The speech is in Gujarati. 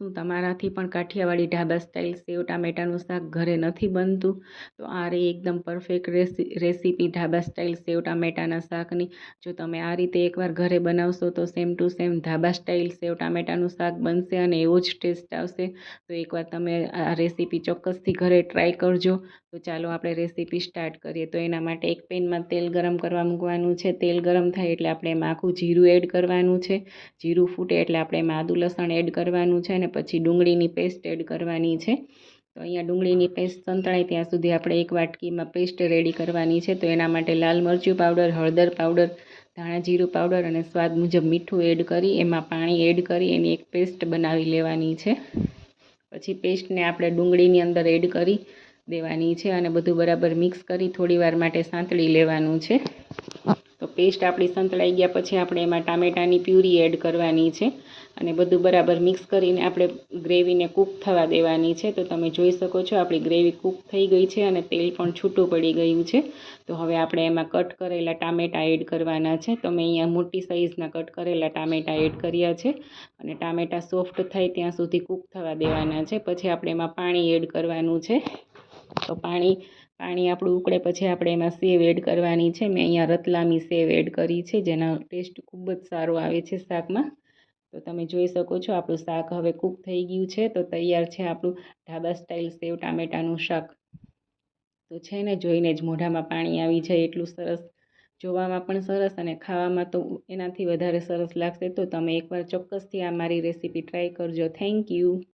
શું તમારાથી પણ કાઠિયાવાડી ઢાબા સ્ટાઇલ સેવ ટામેટાનું શાક ઘરે નથી બનતું? તો આ રે એકદમ perfect recipe dhaba style sev ટામેટાના શાકની. જો તમે આ રીતે એકવાર ઘરે બનાવશો તો same to same dhaba style sev ટામેટાનું શાક બનશે અને એવો જ ટેસ્ટ આવશે. તો એકવાર તમે આ રેસીપી ચોક્કસથી ઘરે ટ્રાય કરજો. તો ચાલો આપણે રેસીપી સ્ટાર્ટ કરીએ. તો એના માટે એક પેનમાં તેલ ગરમ કરવા મૂકવાનું છે. તેલ ગરમ થાય એટલે આપણે એમાં આખું જીરું એડ કરવાનું છે. જીરું ફૂટે એટલે આપણે એમાં આદુ લસણ એડ કરવાનું છે અને પછી ડુંગળીની પેસ્ટ એડ કરવાની છે. તો અહીંયા ડુંગળીની પેસ્ટ સંતળાય ત્યાં સુધી આપણે એક વાટકીમાં પેસ્ટ રેડી કરવાની છે. તો એના માટે લાલ મરચું પાવડર, હળદર પાવડર, ધાણા જીરું પાવડર અને સ્વાદ મુજબ મીઠું એડ કરી, એમાં પાણી એડ કરી, એની એક પેસ્ટ બનાવી લેવાની છે. પછી પેસ્ટને આપણે ડુંગળીની અંદર એડ કરી દેવાની છે અને બધું બરાબર મિક્સ કરી થોડી વાર માટે સાંતળી લેવાનું છે. પેસ્ટ આપણી સંતળાઈ ગયા પછી આપણે એમાં ટામેટાની પ્યુરી એડ કરવાની છે. અને બધું બરાબર મિક્સ કરીને આપણે ગ્રેવીને કૂક થવા દેવાની છે. તો તમે જોઈ શકો છો આપણી ગ્રેવી કૂક થઈ ગઈ છે અને તેલ પણ છૂટું પડી ગયું છે. તો હવે આપણે એમાં કટ કરેલા ટામેટાં એડ કરવાના છે. તો મેં અહીંયા મોટી સાઇઝના કટ કરેલા ટામેટા એડ કર્યા છે. અને ટામેટાં સોફ્ટ થાય ત્યાં સુધી કૂક થવા દેવાના છે. પછી આપણે એમાં પાણી એડ કરવાનું છે. તો પાણી પાણી આપણું ઉકળે પછી આપણે એમાં સેવ એડ કરવાની છે. મેં અહીંયા રતલામી સેવ એડ કરી છે, જેનો ટેસ્ટ ખૂબ જ સારો આવે છે શાકમાં. તો તમે જોઈ શકો છો, આપણું શાક હવે કૂક થઈ ગયું છે. તો તૈયાર છે આપણું ઢાબા સ્ટાઇલ સેવ ટામેટાનું શાક. તો છે ને, જોઈને જ મોઢામાં પાણી આવી જાય એટલું સરસ. જોવામાં પણ સરસ અને ખાવામાં તો એનાથી વધારે સરસ લાગશે. તો તમે એકવાર ચોક્કસથી આ મારી રેસીપી ટ્રાય કરજો. Thank you